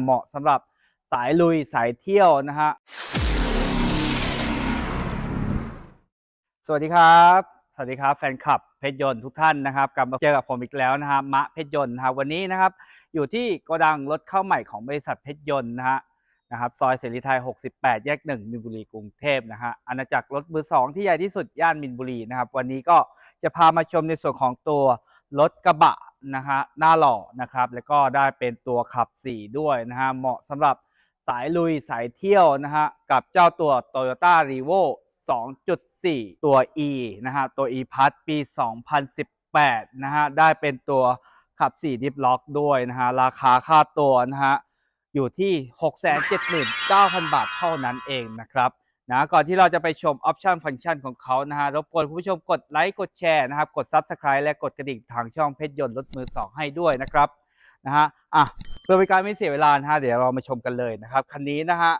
เหมาะสำหรับสายลุยสายเที่ยวนะฮะ สวัสดีครับ สวัสดีครับแฟนคลับเพชรยนต์ทุกท่านนะครับกลับมาเจอกับผมอีกแล้วนะฮะมะเพชรยนต์นะครับวันนี้นะครับอยู่ที่โกดังรถเข้าใหม่ของบริษัทเพชรยนต์นะฮะนะครับซอยเสรีไทย 68 แยก 1 มินบุรีกรุงเทพนะฮะอาณาจักรรถมือ2ที่ใหญ่ที่สุดย่านมินบุรีนะครับวันนี้ก็จะพามาชมในส่วนของตัว รถกระบะนะฮะหน้าหล่อนะครับ แล้วก็ได้เป็นตัวขับ 4 ด้วยนะฮะเหมาะสำหรับสายลุยสายเที่ยวนะฮะกับเจ้าตัว Toyota r e v o 2.4 ตัว E นะฮะตัว E พัทปี 2018 นะฮะได้เป็นตัวขับ 4 ดิฟล็อกด้วยนะฮะราคาค่าตัวนะฮะอยู่ที่ 679,000 บาทเท่านั้นเองนะครับ นะก่อนที่เราจะไปชมออปชันฟังก์ชันของเขานะฮะรบกวนคุณผู้ชมกดไลค์กดแชร์นะครับ กด Subscribe และกดกระดิ่งทางช่องเพชรยนต์รถมือ2ให้ด้วยนะครับนะฮะอะเพื่อเป็นการไม่เสียเวลานะฮะเดี๋ยวเรามาชมกันเลยนะครับคันนี้นะฮะ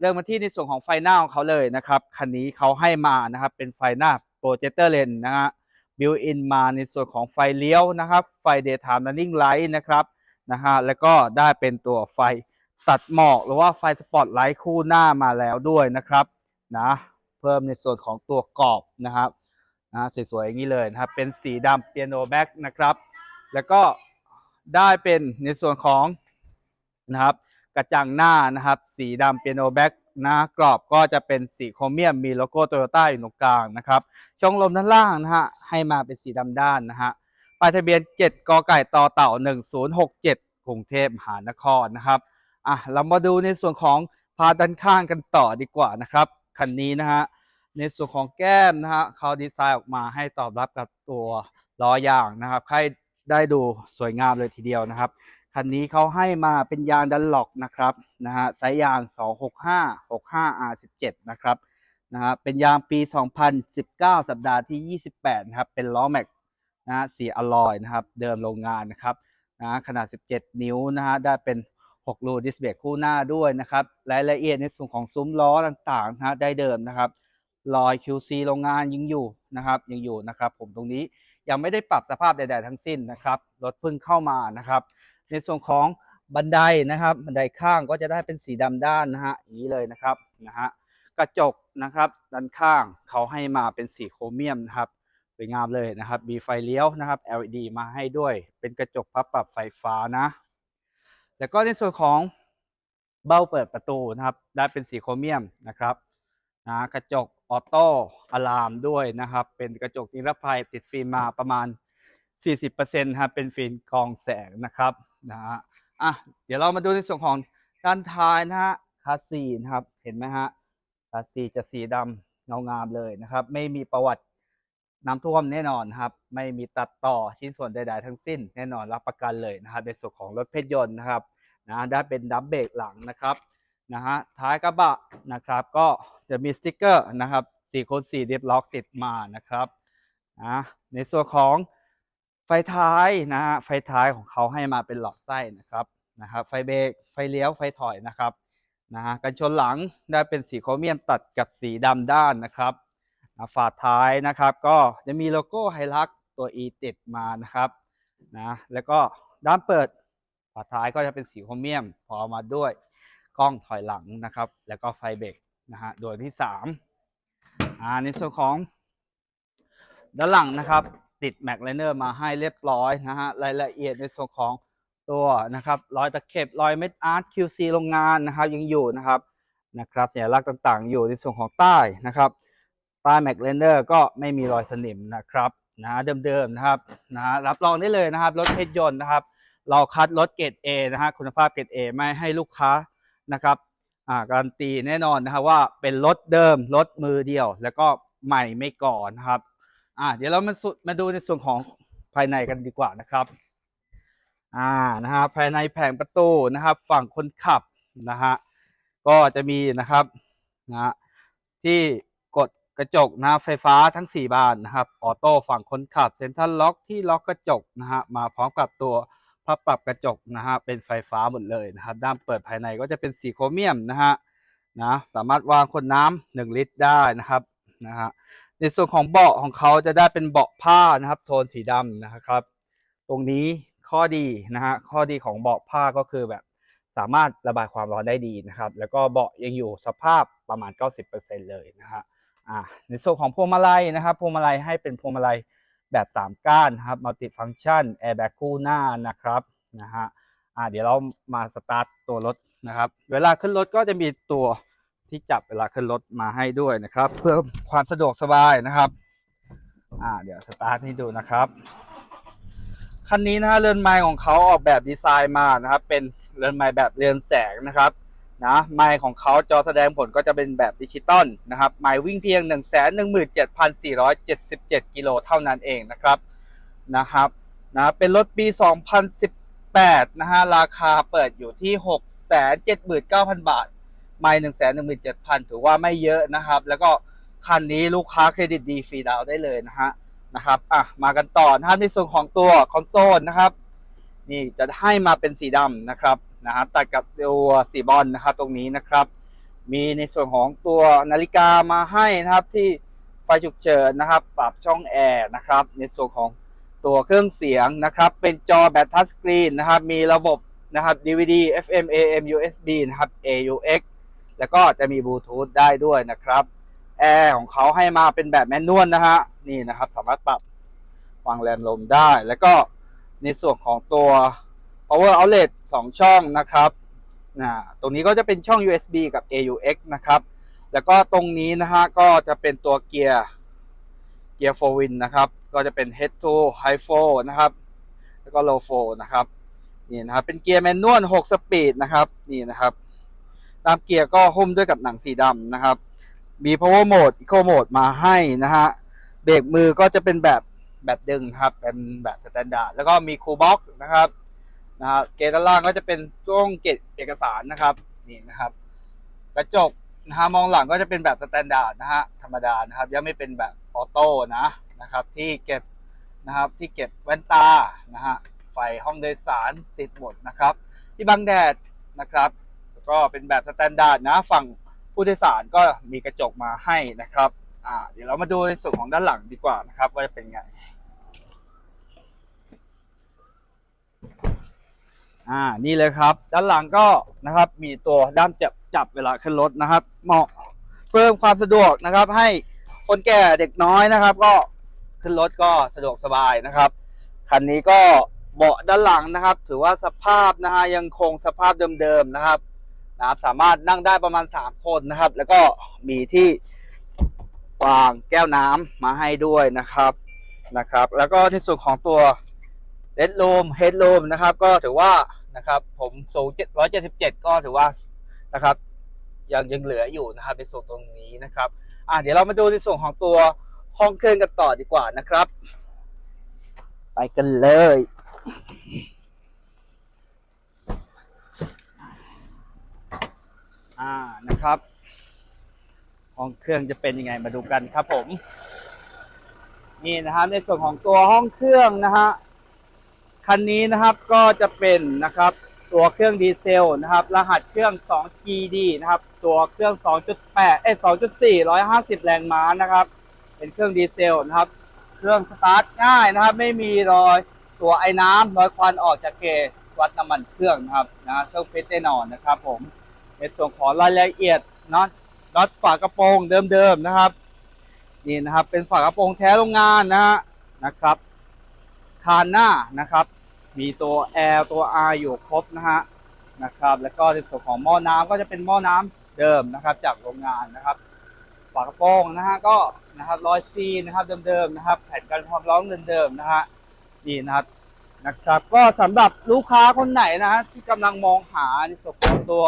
เริ่มมาที่ในส่วนของไฟหน้าของเขาเลยนะครับคันนี้เขาให้มานะครับเป็นไฟหน้าโปรเจคเตอร์เลนนะฮะบิวอินมาในส่วนของไฟเลี้ยวนะครับ ไฟ daytime running light นะครับนะฮะแล้วก็ได้เป็นตัวไฟตัดหมอกหรือว่าไฟสปอตไลท์คู่หน้ามาแล้วด้วยนะครับ นะ เพิ่มในส่วนของตัวกรอบนะครับนะสวยๆอย่างนี้เลยนะครับ เป็นสีดำเปียโนแบ็กนะครับ แล้วก็ได้เป็นในส่วนของนะครับ กระจังหน้านะครับ สีดำเปียโนแบ็กน้ากรอบก็จะเป็นสีโครเมียมมีโลโก้โตโยต้าอยู่ตรงกลางนะครับ ช่องลมด้านล่างนะฮะให้มาเป็นสีดำด้านนะฮะป้ายทะเบียน 7กไก่ต่อเต่า 1067กรุงเทพมหานครนะครับอะเรามาดูในส่วนของพาด้านข้างกันต่อดีกว่านะครับ คันนี้นะฮะในส่วนของแก้มนะฮะเขาดีไซน์ออกมาให้ตอบรับกับตัวล้อยางนะครับให้ได้ดูสวยงามเลยทีเดียวนะครับคันนี้เขาให้มาเป็นยางดันล็อกนะครับนะฮะไซส์ยาง 265 65 R17 นะครับนะฮะเป็นยางปี 2019 สัปดาห์ที่ 28 นะครับ เป็นล้อแม็กนะฮะสีอลลอยนะครับ เดิมโรงงานนะครับนะฮะขนาด 17 นิ้วนะฮะได้เป็น 6รูดิสเบรกคู่หน้าด้วยนะครับรายละเอียดในส่วนของซุ้มล้อต่างๆนะฮะได้เดิมนะครับรอย QC โรงงานยังอยู่นะครับยังอยู่นะครับ ผมตรงนี้ยังไม่ได้ปรับสภาพใดๆทั้งสิ้นนะครับรถเพิ่งเข้ามานะครับ ในส่วนของบันไดนะครับ บันไดข้างก็จะได้เป็นสีดำด้านนะฮะอย่างนี้เลยนะครับนะฮะกระจกนะครับด้านข้างเขาให้มาเป็นสีโครเมียมนะครับสวยงามเลยนะครับมีไฟเลี้ยวนะครับ LED มาให้ด้วย เป็นกระจกพับปรับไฟฟ้านะ แล้วก็ในส่วนของเบ้าเปิดประตูนะครับได้เป็นสีโครเมียมนะครับนะกระจกออโต้อะลามด้วยนะครับ เป็นกระจกนิรภัยติดฟิล์มมาประมาณ 40%ครับเป็นฟิล์มกองแสงนะครับนะฮะอะเดี๋ยวเรามาดูในส่วนของด้านท้ายนะฮะคาสซีนะครับเห็นไหมฮะคาสซีจะสีดำเงางามเลยนะครับ ไม่มีประวัติ น้ำท่วมแน่นอนครับ ไม่มีตัดต่อชิ้นส่วนใดๆทั้งสิ้น แน่นอนรับประกันเลยนะครับในส่วนของรถเพชรยนต์นะครับนะได้เป็นดับเบรกหลังนะครับนะฮะท้ายกระบะนะครับ ก็จะมีสติ๊กเกอร์นะครับ4คูณ4ดิฟล็อกติดมานะครับนะในส่วนของไฟท้ายนะฮะไฟท้ายของเขาให้มาเป็นหลอดไส้นะครับนะครับ ไฟเบรกไฟเลี้ยวไฟถอยนะครับนะฮะกันชนหลังได้เป็นสีโครเมียมตัดกับสีดำด้านนะครับ นะฝาท้ายนะครับ ก็จะมีโลโก้ไฮลักตัว E ติดมานะครับนะแล้วก็ด้านเปิดฝาท้ายก็จะเป็นสีโครเมียม พอมาด้วยกล้องถอยหลังนะครับ แล้วก็ไฟเบรกนะฮะโดยที่สามอ่าในส่วนของ ด้านหลังนะครับ ติดแม็กไลเนอร์มาให้เรียบร้อยนะฮะรายละเอียดในส่วนของตัวนะครับรอยตะเข็บรอยเม็ดอาร์ต QC โรงงานนะครับยังอยู่นะครับนะครับสัญลักษณ์ต่างๆ อยู่ในส่วนของใต้นะครับ ใต้แม็กไลเนอร์ก็ไม่มีรอยสนิมนะครับนะเดิมๆนะครับนะรับรองได้เลยนะครับ รถเพชรยนต์นะครับ เราคัดรถเกรด A นะฮะคุณภาพเกรด A ไม่ให้ลูกค้านะครับอ่าการันตีแน่นอนนะครับว่าเป็นรถเดิมรถมือเดียว แล้วก็ใหม่ไม่ก่อนนะครับอ่าเดี๋ยวเรามาสุมาดูในส่วนของภายในกันดีกว่านะครับอ่านะฮะภายในแผงประตูนะครับ ฝั่งคนขับนะฮะก็จะมีนะครับนะฮะที่ กระจกนะไฟฟ้าทั้ง 4 บานนะครับออโต้ฝั่งคนขับเซ็นทรัลล็อกที่ล็อกกระจกนะฮะมาพร้อมกับตัวพับปรับกระจกนะฮะเป็นไฟฟ้าหมดเลยนะครับด้านเปิดภายในก็จะเป็นสีโครเมียมนะฮะนะสามารถวางขวดน้ำหนึ่งลิตรได้นะครับนะฮะในส่วนของเบาะของเขาจะได้เป็นเบาะผ้านะครับ โทนสีดำนะครับ ตรงนี้ข้อดีนะฮะข้อดีของเบาะผ้าก็คือแบบสามารถระบายความร้อนได้ดีนะครับ แล้วก็เบาะยังอยู่สภาพประมาณ 90%เลยนะฮะ อ่าในส่วนของพวงมาลัยนะครับพวงมาลัยให้เป็นพวงมาลัยแบบ 3 ก้านนะครับมัลติฟังชันแอร์แบ็กคู่หน้านะครับนะฮะอ่าเดี๋ยวเรามาสตาร์ทตัวรถนะครับ เวลาขึ้นรถก็จะมีตัวที่จับเวลาขึ้นรถมาให้ด้วยนะครับ เพื่อความสะดวกสบายนะครับอ่าเดี๋ยวสตาร์ทให้ดูนะครับคันนี้นะฮะเรือนไม้ของเขาออกแบบดีไซน์มานะครับ เป็นเรือนไม้แบบเรือนแสงนะครับ นะไม้ของเขาจอแสดงผลก็จะเป็นแบบดิจิตอลนะครับไม้วิ่งเพียง 1 1 7 4 7 7 กิโลเท่านั้นเองนะครับนะครับนะเป็นรถปี 2018 นะฮะราคาเปิดอยู่ที่ 679,000 บาท ไม่1 1 7 0 0 0 ถือว่าไม่เยอะนะครับ แล้วก็คันนี้ลูกค้าเครดิตดีฟรีดาวได้เลยนะฮะนะครับอะมากันต่อนะครับในส่วนของตัวคอนโซลนะครับ นี่จะให้มาเป็นสีดำนะครับนะฮะตัดกับตัวสีบอลนะครับตรงนี้นะครับ มีในส่วนของตัวนาฬิกามาให้นะครับที่ไฟฉุกเฉินนะครับ ปรับช่องแอร์นะครับ ในส่วนของตัวเครื่องเสียงนะครับ เป็นจอแบบทัชสกรีนนะครับ มีระบบนะครับ DVD FM AM USB นะครับ AUX แล้วก็จะมีบลูทูธได้ด้วยนะครับแอร์ของเขาให้มาเป็นแบบแมนนวลนะฮะนี่นะครับสามารถปรับวางแรงลมได้แล้วก็ ในส่วนของตัว power outlet 2 ช่องนะครับนะตรงนี้ก็จะเป็นช่อง USB กับ AUX นะครับ แล้วก็ตรงนี้นะฮะก็จะเป็นตัวเกียร์เกียร์ 4 win นะครับ ก็จะเป็น head to high f o r นะครับ แล้วก็ low f o r นะครับนี่นะครับเป็นเกียร์แมนนวล6สปีดนะครับนี่นะครับตามเกียร์ก็หุ้มด้วยกับหนังสีดำนะครับ มี power mode eco mode มาให้นะฮะ เบรกมือก็จะเป็นแบบ แบบดึงครับ เป็นแบบสแตนดาร์ดแล้วก็มีคูลบ็อกนะครับนะฮะเกจด้านล่างก็จะเป็นช่วงเก็บเอกสารนะครับนี่นะครับ กระจกนะฮะมองหลังก็จะเป็นแบบสแตนดาร์ดนะฮะธรรมดานะครับ ยังไม่เป็นแบบออโต้นะนะครับ ที่เก็บนะครับที่เก็บแว่นตานะฮะไฟห้องโดยสารติดหมดนะครับ ที่บังแดดนะครับ ก็เป็นแบบสแตนดาร์ดนะฝั่งผู้โดยสารก็มีกระจกมาให้นะครับอ่าเดี๋ยวเรามาดูในส่วนของด้านหลังดีกว่านะครับ ว่าจะเป็นไง อ่านี่เลยครับ ด้านหลังก็นะครับมีตัวด้ามจับจับเวลาขึ้นรถนะครับ เหมาะเพิ่มความสะดวกนะครับ ให้คนแก่เด็กน้อยนะครับ ก็ขึ้นรถก็สะดวกสบายนะครับคันนี้ก็เบาะด้านหลังนะครับ ถือว่าสภาพนะฮะยังคงสภาพเดิมๆนะครับนะครับสามารถนั่งได้ประมาณ 3 คนนะครับ แล้วก็มีที่วางแก้วน้ำมาให้ด้วยนะครับนะครับ แล้วก็ในส่วนของตัว เ e ด o ูมเฮด o ูมนะครับ ก็ถือว่านะครับ ผมสูง777 ก็ถือว่านะครับ ยังยังเหลืออยู่นะครับในส่วนตรงนี้นะครับอะเดี๋ยวเรามาดูในส่วนของตัวห้องเครื่องกันต่อดีกว่านะครับ ไปกันเลยอ่านะครับห้องเครื่องจะเป็นยังไงมาดูกันครับผม นี่นะครับในส่วนของตัวห้องเครื่องนะฮะ คันนี้นะครับก็จะเป็นนะครับตัวเครื่องดีเซลนะครับ รหัสเครื่อง 2GD นะครับ ตัวเครื่อง 2.8 เอ้ย2.4 150 แรงม้านะครับ เป็นเครื่องดีเซลนะครับ เครื่องสตาร์ทง่ายนะครับ ไม่มีรอยตัวไอ้น้ำรอยควันออกจากเกวัดน้ำมันเครื่องนะครับนะเครื่องฟิตแน่นอนนะครับผมในส่วนของรายละเอียดน็อตน็อตฝากระโปรงเดิมๆนะครับ นี่นะครับเป็นฝากระโปรงแท้โรงงานนะฮะนะครับ คานหน้านะครับ มีตัว L ตัว R อยู่ครบนะฮะนะครับ แล้วก็ในส่วนของหม้อน้ำก็จะเป็นหม้อน้ำเดิมนะครับ จากโรงงานนะครับฝากระโปรงนะฮะก็นะครับรอยซีนะครับเดิมๆนะครับ แผ่นกันความร้อนเดิมๆนะฮะนี่นะครับนะครับ ก็สำหรับลูกค้าคนไหนนะฮะที่กำลังมองหาในส่วนของตัว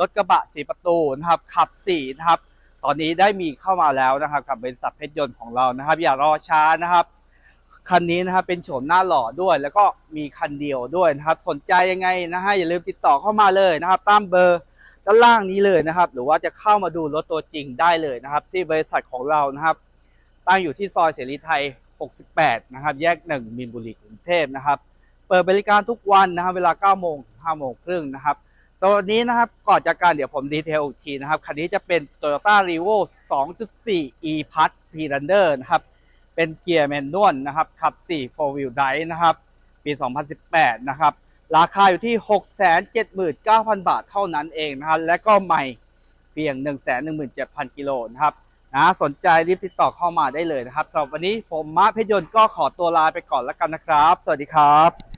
รถกระบะสีประตูนะครับขับสี่นะครับ ตอนนี้ได้มีเข้ามาแล้วนะครับ กับบริษัทเพชรยนต์ของเรานะครับ อย่ารอช้านะครับ คันนี้นะครับเป็นโฉมหน้าหล่อด้วย แล้วก็มีคันเดียวด้วยนะครับ สนใจยังไงนะฮะอย่าลืมติดต่อเข้ามาเลยนะครับตามเบอร์ด้านล่างนี้เลยนะครับ หรือว่าจะเข้ามาดูรถตัวจริงได้เลยนะครับ ที่บริษัทของเรานะครับ ตั้งอยู่ที่ซอยเสรีไทย 68 นะครับ แยก 1มินบุรีกรุงเทพนะครับ เปิดบริการทุกวันนะครับ เวลา 9 โมงถึง5โมงครึ่งนะครับตัวนี้นะครับก่อนจากการเดี๋ยวผมดีเทลอีกทีนะครับ คันนี้จะเป็น Toyota r e v o 2.4 e p a s p r u n d e r นะครับ เป็นเกียร์แมนนวลนะครับ ขับ 4 4 wheel drive นะครับ ปี 2018 นะครับ ราคาอยู่ที่ 679,000 บาทเท่านั้นเองนะครับ และก็ใหม่เพียง 117,000 กิโลนะครับนะสนใจรีบติดต่อเข้ามาได้เลยนะครับสำหรับวันนี้ผมมาเพชรยนต์ก็ขอตัวลาไปก่อนแล้วกันนะครับ สวัสดีครับ